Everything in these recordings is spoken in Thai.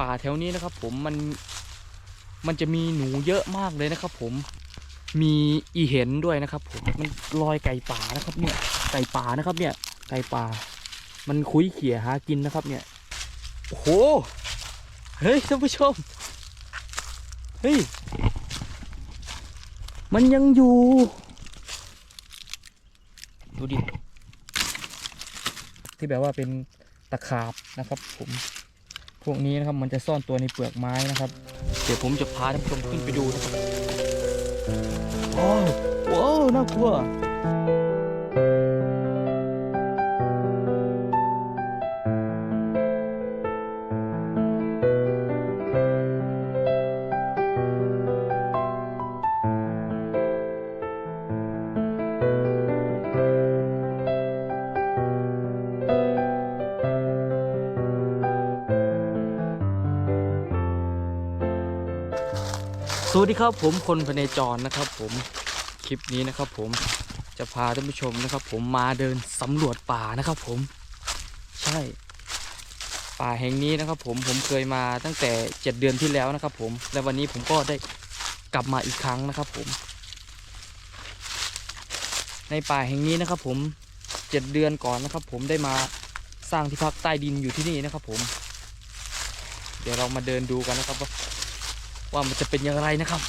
ป่าแถวนี้นะครับ ผมมันมันจะมีหนูเยอะมากเลยนะครับ ผมมีอีเห็นด้วยนะครับ ผมมันลอยไก่ป่านะครับเนี่ยไก่ป่านะครับ เนี่ยไก่ป่า มันคุยเขี่ยหากินนะครับเนี่ยโอ้โหเฮ้ยท่านผู้ชมเฮ้ยมันยังอยู่ ดูดิที่แบบว่าเป็นตะขาบนะครับผม พวกนี้นะครับมันจะซ่อนตัวในเปลือกไม้นะครับ เดี๋ยวผมจะพาท่านผู้ชมขึ้นไปดูนะครับว้าวว้าวน่ากลัว สวัสดีครับผมคนพเนจรนะครับ ผมคลิปนี้นะครับ ผมจะพาท่านผู้ชมนะครับ ผมมาเดินสำรวจป่านะครับ ผม ใช่ ป่าแห่งนี้นะครับ ผมผมเคยมาตั้งแต่เจ็ดเดือนที่แล้วนะครับ ผมและวันนี้ผมก็ได้กลับมาอีกครั้งนะครับ ผม ในป่าแห่งนี้นะครับ ผมเจ็ดเดือนก่อนนะครับ ผมได้มาสร้างที่พักใต้ดินอยู่ที่นี่นะครับ ผม เดี๋ยวเรามาเดินดูกันนะครับว่า ว่ามันจะเป็นอย่างไรนะครับ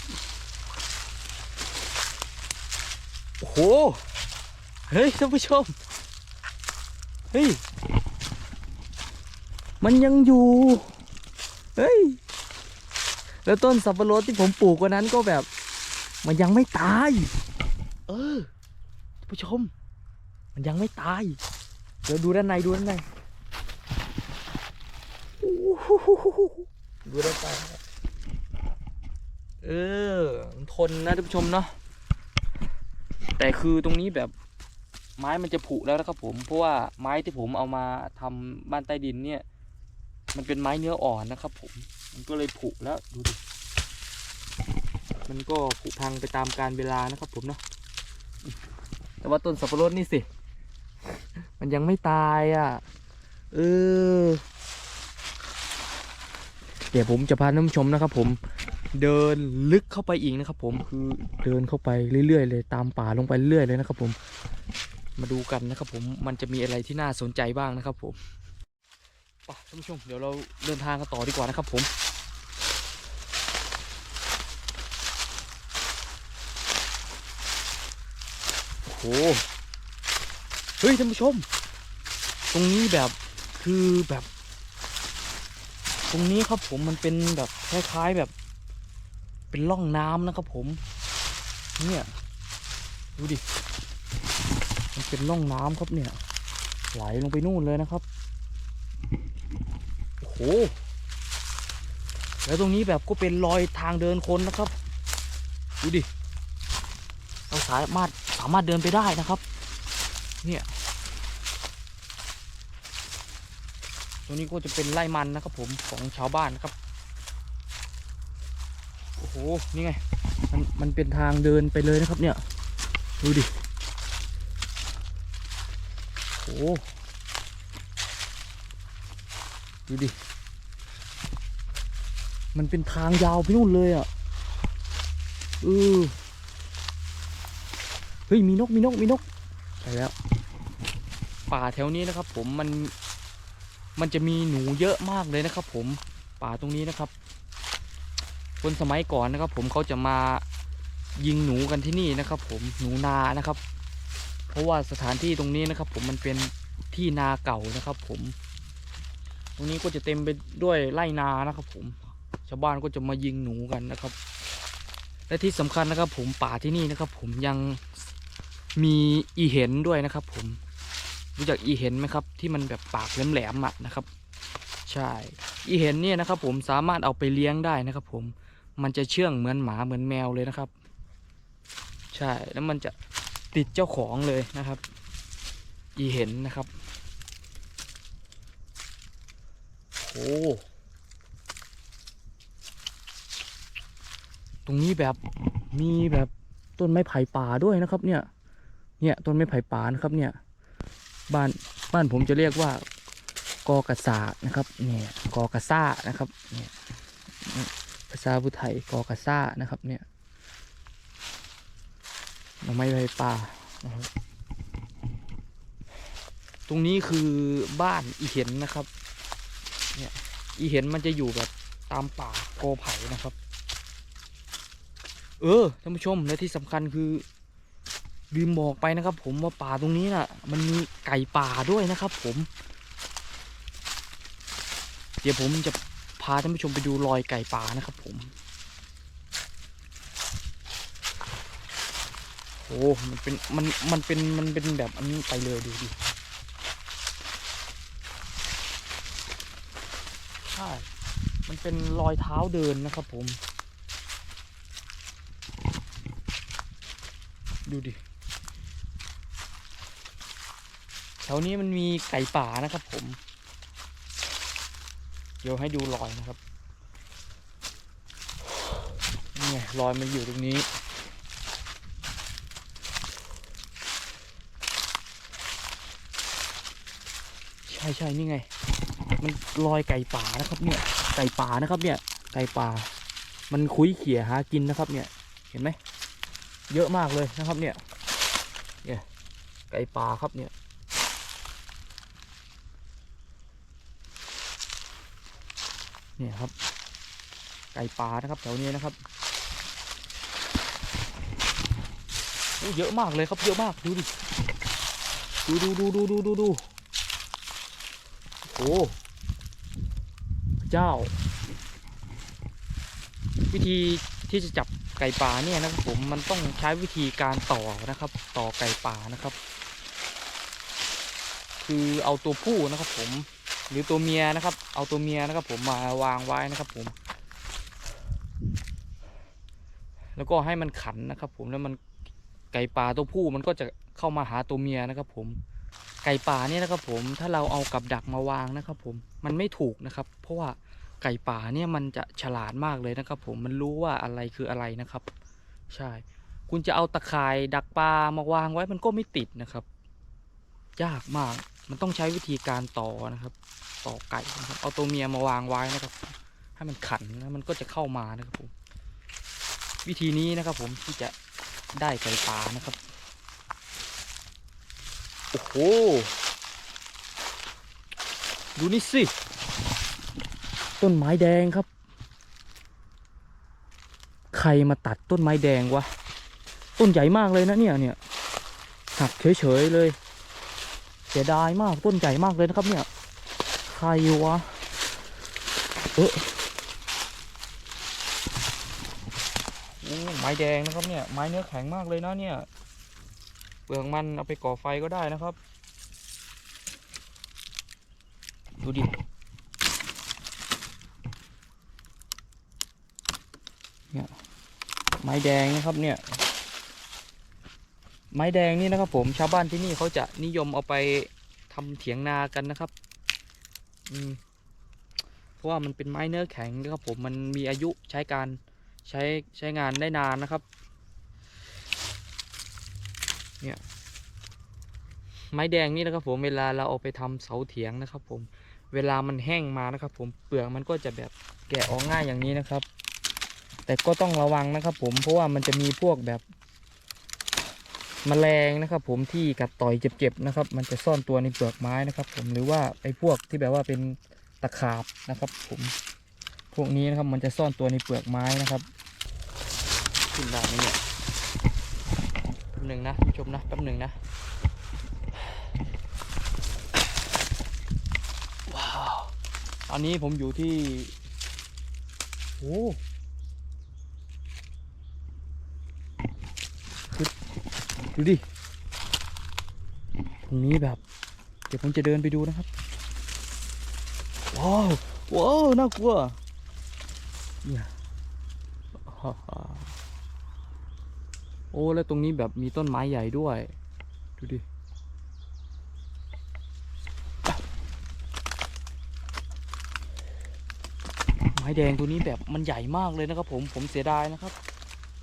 โอ้โห เฮ้ยท่านผู้ชม เฮ้ย มันยังอยู่ เฮ้ย แล้วต้นสับปะรดที่ผมปลูกวันนั้นก็แบบ มันยังไม่ตาย เออท่านผู้ชม มันยังไม่ตาย เดี๋ยวดูด้านในดูด้านในโอ้โหดูด้านใน เออทนนะท่านผู้ชมเนาะแต่คือตรงนี้แบบไม้มันจะผุแล้วนะครับผม เพราะว่าไม้ที่ผมเอามาทำบ้านใต้ดินเนี่ย มันเป็นไม้เนื้ออ่อนนะครับ ผม มันก็เลยผุแล้วดูดิมันก็ผุพังไปตามกาลเวลานะครับ ผมเนาะแต่ว่าต้นสับปะรดนี่สิ มันยังไม่ตายอะ เออ เดี๋ยวผมจะพาท่านผู้ชมนะครับ ผม เดินลึกเข้าไปอีกนะครับ ผมคือเดินเข้าไปเรื่อยๆ เลย ตามป่าลงไปเรื่อยเลยนะครับ ผม มาดูกันนะครับ ผมมันจะมีอะไรที่น่าสนใจบ้างนะครับ ผมไปท่านผู้ชมเดี๋ยวเราเดินทางกันต่อดีกว่านะครับ ผมโอ้โหเฮ้ยท่านผู้ชม ตรงนี้แบบคือแบบ ตรงนี้ครับผมมันเป็นแบบคล้ายๆแบบ เป็นร่องน้ำนะครับผม เนี่ยดูดิ มันเป็นร่องน้ำครับเนี่ย ไหลลงไปนู่นเลยนะครับ โอ้โห แล้วตรงนี้แบบก็เป็นรอยทางเดินคนนะครับ ดูดิ เราสามารถสามารถเดินไปได้นะครับ เนี่ย ตรงนี้ก็จะเป็นไร่มันนะครับผมของชาวบ้านนะครับ หนี่ไง มันมันเป็นทางเดินไปเลยนะครับเนี่ย ดูดิโอ้โหดูดิ มันเป็นทางยาวไปนู่นเลยอะเออเฮ้ยมีนกมีนกมีนกใช่แล้ว ป่าแถวนี้นะครับ ผมมันมันจะมีหนูเยอะมากเลยนะครับ ผมป่าตรงนี้นะครับ คนสมัยก่อนนะครับ ผมเขาจะมายิงหนูกันที่นี่นะครับ ผมหนูนานะครับ เพราะว่าสถานที่ตรงนี้นะครับ ผมมันเป็นที่นาเก่านะครับ ผม ตรงนี้ก็จะเต็มไปด้วยไร่นานะครับ ผม ชาวบ้านก็จะมายิงหนูกันนะครับ และที่สำคัญนะครับ ผมป่าที่นี่นะครับ ผมยังมีอีเห็นด้วยนะครับ ผมรู้จักอีเห็นไหมครับ ที่มันแบบปากแหลมๆอะนะครับ ใช่ อีเห็นเนี่ยนะครับ ผมสามารถเอาไปเลี้ยงได้นะครับ ผม มันจะเชื่องเหมือนหมาเหมือนแมวเลยนะครับ ใช่แล้วมันจะติดเจ้าของเลยนะครับ อีเห็นนะครับโอ้ตรงนี้แบบมีแบบต้นไม้ไผ่ป่าด้วยนะครับ เนี่ย เนี่ยต้นไม้ไผ่ป่านะครับ เนี่ย บ้านบ้านผมจะเรียกว่ากอกระสานะครับ เนี่ยกอกระซ่านะครับ เนี่ย ภาษาพุไทยกอกระซ่านะครับเนี่ยหน่อไม้ใบป่านะครับตรงนี้คือบ้านอีเห็นนะครับ เนี่ยอีเห็นมันจะอยู่แบบตามป่าโกไผ่นะครับ เออท่านผู้ชมและที่สำคัญคือลืมบอกไปนะครับ ผมว่าป่าตรงนี้น่ะ มันมีไก่ป่าด้วยนะครับ ผม เดี๋ยวผมจะ พาท่านผู้ชมไปดูรอยไก่ป่านะครับผมโอ้มันเป็นมันมันเป็นมันเป็นแบบอันนี้ไปเลยดูดิใช่มันเป็นรอยเท้าเดินนะครับผม ดูดิแถวนี้มันมีไก่ป่านะครับผม ดี๋ยวให้ดูรอยนะครับนี่รอยมันอยู่ตรงนี้ ใช่ใช่นี่ไง มันรอยไก่ป่านะครับ เนี่ย ไก่ป่านะครับ เนี่ย ไก่ป่า มันคุยเขี่ยหากินนะครับ เนี่ย เห็นไหม เยอะมากเลยนะครับ เนี่ย เนี่ย ไก่ป่าครับเนี่ย เนี่ยครับ ไก่ป่านะครับแถวนี้นะครับโอ้เยอะมากเลยครับเยอะมากดูดิดูดูดูดูดูดูดูโอ้เจ้า วิธีที่จะจับไก่ป่าเนี่ยนะครับผมมันต้องใช้วิธีการต่อนะครับ ต่อไก่ป่านะครับ คือเอาตัวผู้นะครับผม หรือตัวเมียนะครับ เอาตัวเมียนะครับ ผมมาวางไว้นะครับ ผม แล้วก็ให้มันขันนะครับ ผมแล้วมันไก่ป่าตัวผู้มันก็จะเข้ามาหาตัวเมียนะครับ ผม ไก่ป่าเนี่ยนะครับ ผมถ้าเราเอากับดักมาวางนะครับ ผมมันไม่ถูกนะครับ เพราะว่าไก่ป่าเนี่ยมันจะฉลาดมากเลยนะครับ ผมมันรู้ว่าอะไรคืออะไรนะครับ ใช่ คุณจะเอาตะข่ายดักปลามาวางไว้มันก็ไม่ติดนะครับ ยากมาก มันต้องใช้วิธีการต่อนะครับ ต่อไก่นะครับ เอาตัวเมียมาวางไว้นะครับ ให้มันขันแล้วมันก็จะเข้ามานะครับผม วิธีนี้นะครับผมที่จะได้ไก่ป่านะครับ โอ้โห ดูนี่สิ ต้นไม้แดงครับ ใครมาตัดต้นไม้แดงวะ ต้นใหญ่มากเลยนะเนี่ยเนี่ยหักเฉยๆเลย สียดายมากต้นใหญ่มากเลยนะครับเนี่ย ใครวะ เออโอ้ไม้แดงนะครับเนี่ย ไม้เนื้อแข็งมากเลยนะเนี่ยเปลือกมันเอาไปก่อไฟก็ได้นะครับ ดูดิเนี่ยไม้แดงนะครับเนี่ย ไม้แดงนี่นะครับ ผมชาวบ้านที่นี่เขาจะนิยมเอาไปทำเถียงนากันนะครับ อืมเพราะว่ามันเป็นไม้เนื้อแข็งนะครับ ผมมันมีอายุใช้การใช้ใช้งานได้นานนะครับ เนี่ยไม้แดงนี่นะครับ ผมเวลาเราเอาไปทำเสาเถียงนะครับ ผมเวลามันแห้งมานะครับ ผมเปลือกมันก็จะแบบแกะออกง่ายอย่างนี้นะครับ แต่ก็ต้องระวังนะครับ ผมเพราะว่ามันจะมีพวกแบบ แมลงนะครับ ผมที่กัดต่อยเจ็บๆนะครับ มันจะซ่อนตัวในเปลือกไม้นะครับ ผมหรือว่าไอ้พวกที่แบบว่าเป็นตะขาบนะครับ ผมพวกนี้นะครับมันจะซ่อนตัวในเปลือกไม้นะครับขึ้นได้ไหมเนี่ยแป๊บหนึ่งนะผู้ชมนะแป๊บหนึ่งนะว้าวตอนนี้ผมอยู่ที่โอ้ ดูดิ ตรงนี้แบบ เดี๋ยวผมจะเดินไปดูนะครับ ว้าว ว้าว น่ากลัว เนี่ยโอ้ แล้วตรงนี้แบบมีต้นไม้ใหญ่ด้วย ดูดิ ไม้แดงตัวนี้แบบมันใหญ่มากเลยนะครับผม ผมเสียดายนะครับ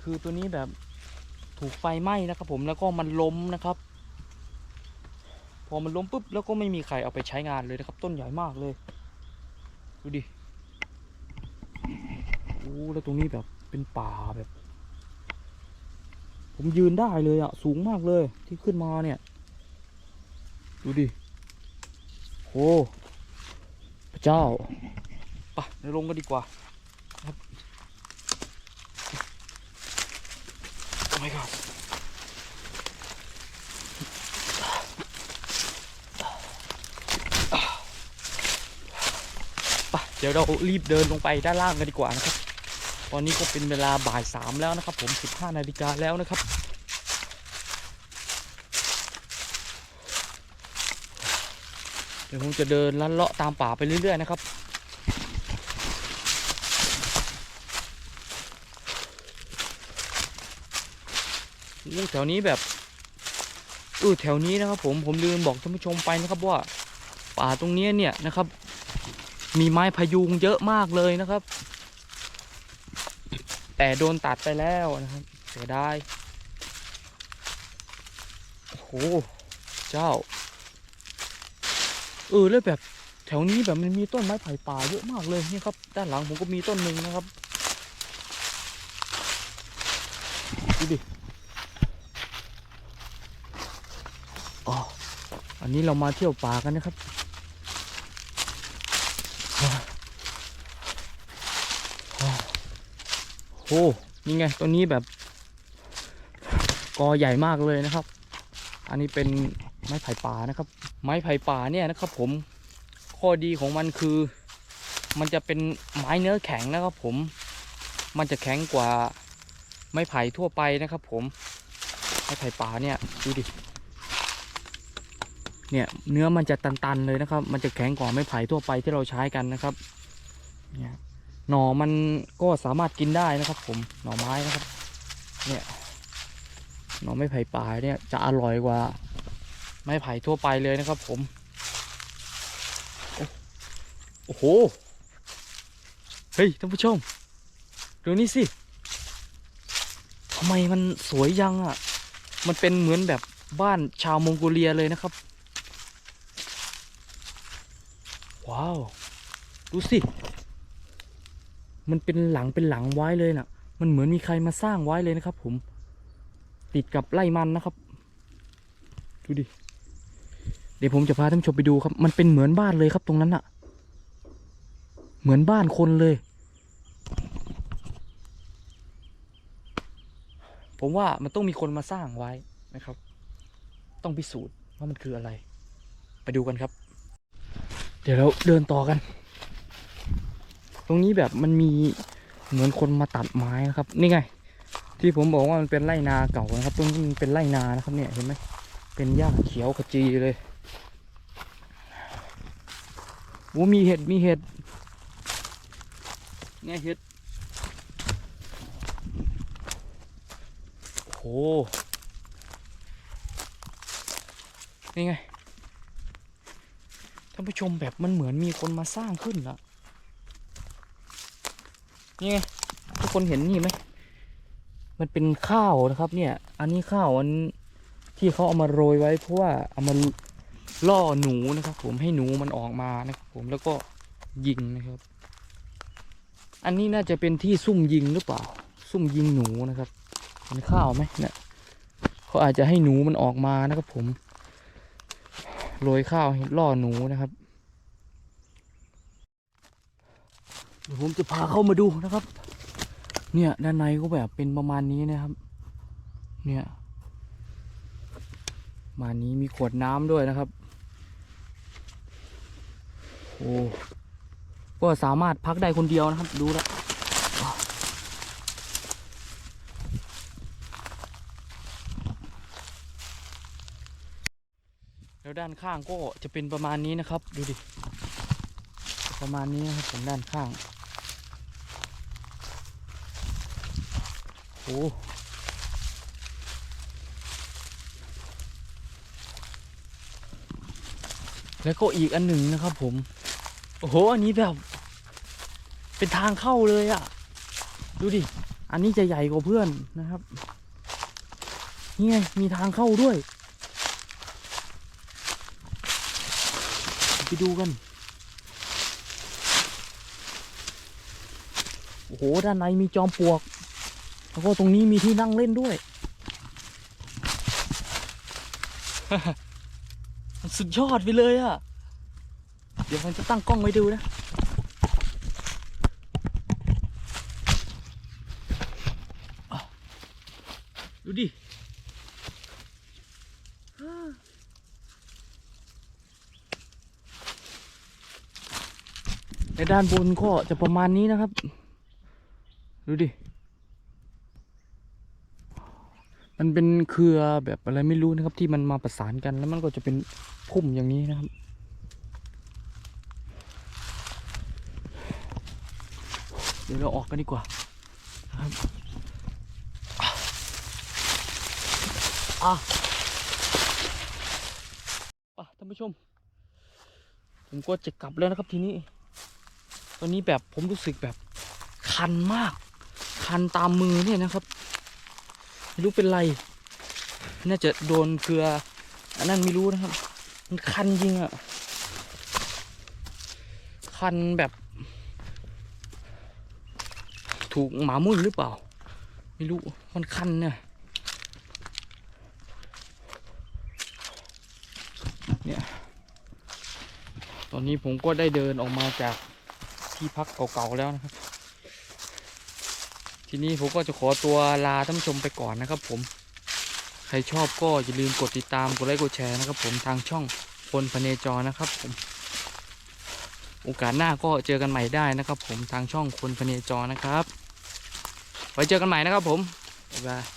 คือตัวนี้แบบ ถูกไฟไหม้นะครับผมแล้วก็มันล้มนะครับผอมันล้มปุ๊บแล้วก็ไม่มีใครเอาไปใช้งานเลยนะครับ ต้นใหญ่มากเลย ดูดิโอ้แล้วตรงนี้แบบเป็นป่าแบบ ผมยืนได้เลยอะสูงมากเลยที่ขึ้นมาเนี่ย ดูดิโอ้พระเจ้าไปะเดี๋ยวลงกันดีกว่าครับโอ้ my god ไปเดี๋ยวเรารีบเดินลงไปด้านล่างกันดีกว่านะครับ ตอนนี้ก็เป็นเวลาบ่ายสามแล้วนะครับ ผม15นาฬิกาแล้วนะครับ เดี๋ยวผมจะเดินลัดเลาะตามป่าไปเรื่อยๆนะครับอู้แถวนี้แบบเออแถวนี้นะครับ ผมผมลืมบอกท่านผู้ชมไปนะครับว่าป่าตรงนี้เนี่ยนะครับ มีไม้พยุงเยอะมากเลยนะครับ แต่โดนตัดไปแล้วนะครับเสียดายโอ้โหเจ้า เออแล้วแบบแถวนี้แบบมันมีต้นไม้ไผ่ป่าเยอะมากเลยนี่ครับ ด้านหลังผมก็มีต้นหนึ่งนะครับดูดิอ๋ออันนี้เรามาเที่ยวป่ากันนะครับ โอ้นี่ไงตัวนี้แบบกอใหญ่มากเลยนะครับ อันนี้เป็นไม้ไผ่ป่านะครับ ไม้ไผ่ป่าเนี่ยนะครับ ผมข้อดีของมันคือ มันจะเป็นไม้เนื้อแข็งนะครับผม มันจะแข็งกว่าไม้ไผ่ทั่วไปนะครับ ผมไม้ไผ่ป่าเนี่ยดูดิเนี่ยเนื้อมันจะตันๆเลยนะครับ มันจะแข็งกว่าไม้ไผ่ทั่วไปที่เราใช้กันนะครับเนี่ย หน่อมันก็สามารถกินได้นะครับ ผมหน่อไม้นะครับ เนี่ยหน่อไม้ไผ่ป่าเนี่ยจะอร่อยกว่า ไม้ไผ่ทั่วไปเลยนะครับ ผมโอ้โอ้โหเฮ้ยท่านผู้ชมดูนี่สิทำไมมันสวยยังอะ มันเป็นเหมือนแบบบ้านชาวมองโกเลียเลยนะครับ ว้าว ดูสิ มันเป็นหลังเป็นหลังไว้เลยน่ะ มันเหมือนมีใครมาสร้างไว้เลยนะครับ ผม ติดกับไร่มันนะครับ ดูดิ เดี๋ยวผมจะพาท่านชมไปดูครับ มันเป็นเหมือนบ้านเลยครับตรงนั้นน่ะ เหมือนบ้านคนเลย ผมว่ามันต้องมีคนมาสร้างไว้นะครับ ต้องพิสูจน์ว่ามันคืออะไร ไปดูกันครับ เดี๋ยวเราเดินต่อกัน ตรงนี้แบบมันมีเหมือนคนมาตัดไม้นะครับ นี่ไง ที่ผมบอกว่ามันเป็นไร่นาเก่านะครับ ตรงนี้มันเป็นไร่นานะครับเนี่ยเห็นไหมเป็นหญ้าเขียวขจีเลยโอ้มีเห็ดมีเห็ดไงเห็ดโอ้โหนี่ไงท่านผู้ชมแบบมันเหมือนมีคนมาสร้างขึ้นละ นี่ไงทุกคนเห็นนี่ไหมมันเป็นข้าวนะครับ เนี่ย อันนี้ข้าวอันที่เขาเอามาโรยไว้เพราะว่าเอามาล่อหนูนะครับ ผมให้หนูมันออกมานะครับ ผมแล้วก็ยิงนะครับ อันนี้น่าจะเป็นที่ซุ่มยิงหรือเปล่า ซุ่มยิงหนูนะครับเห็นข้าวไหมเนี่ยเขาอาจจะให้หนูมันออกมานะครับ ผมโรยข้าวให้ล่อหนูนะครับ เดี๋ยวผมจะพาเข้ามาดูนะครับ เนี่ยด้านในก็แบบเป็นประมาณนี้นะครับ เนี่ยประมาณนี้มีขวดน้ำด้วยนะครับ โอ้ ก็สามารถพักได้คนเดียวนะครับ ดูแล้วแล้วด้านข้างก็จะเป็นประมาณนี้นะครับ ดูดิ ประมาณนี้นะครับผมด้านข้างโอ้แล้วก็อีกอันหนึ่งนะครับผม โอ้โห อันนี้แบบ เป็นทางเข้าเลยอะ่ะดูดิ อันนี้จะใหญ่กว่าเพื่อนนะครับ นี่ไง มีทางเข้าด้วย ไปดูกัน โอ้โห ด้านในมีจอมปลวก แล้วก็ตรงนี้มีที่นั่งเล่นด้วย สุดยอดไปเลยอะเดี๋ยวมันจะตั้งกล้องไว้ดูนะดูดิในด้านบนก็จะประมาณนี้นะครับ ดูดิ มันเป็นเครือแบบอะไรไม่รู้นะครับ ที่มันมาประสานกันแล้วมันก็จะเป็นพุ่มอย่างนี้นะครับ เดี๋ยวเราออกกันดีกว่านะครับอะอะท่านผู้ชม ผมก็จะกลับแล้วนะครับทีนี้ ตอนนี้แบบผมรู้สึกแบบคันมาก คันตามมือเนี่ยนะครับไม่รู้เป็นไร น่าจะโดนเกลือ อันนั้นไม่รู้นะครับ มันคันจริงอะคันแบบ ถูกหมามุ่นหรือเปล่า ไม่รู้ มันคันเนี่ยเนี่ย ตอนนี้ผมก็ได้เดินออกมาจากที่พักเก่าๆแล้วนะครับ ทีนี้ผมก็จะขอตัวลาท่านผู้ชมไปก่อนนะครับ ผม ใครชอบก็อย่าลืมกดติดตามกดไลค์กดแชร์นะครับ ผมทางช่องคนพเนจรนะครับ ผม โอกาสหน้าก็เจอกันใหม่ได้นะครับ ผมทางช่องคนพเนจรนะครับไว้เจอกันใหม่นะครับ ผมบ๊ายบาย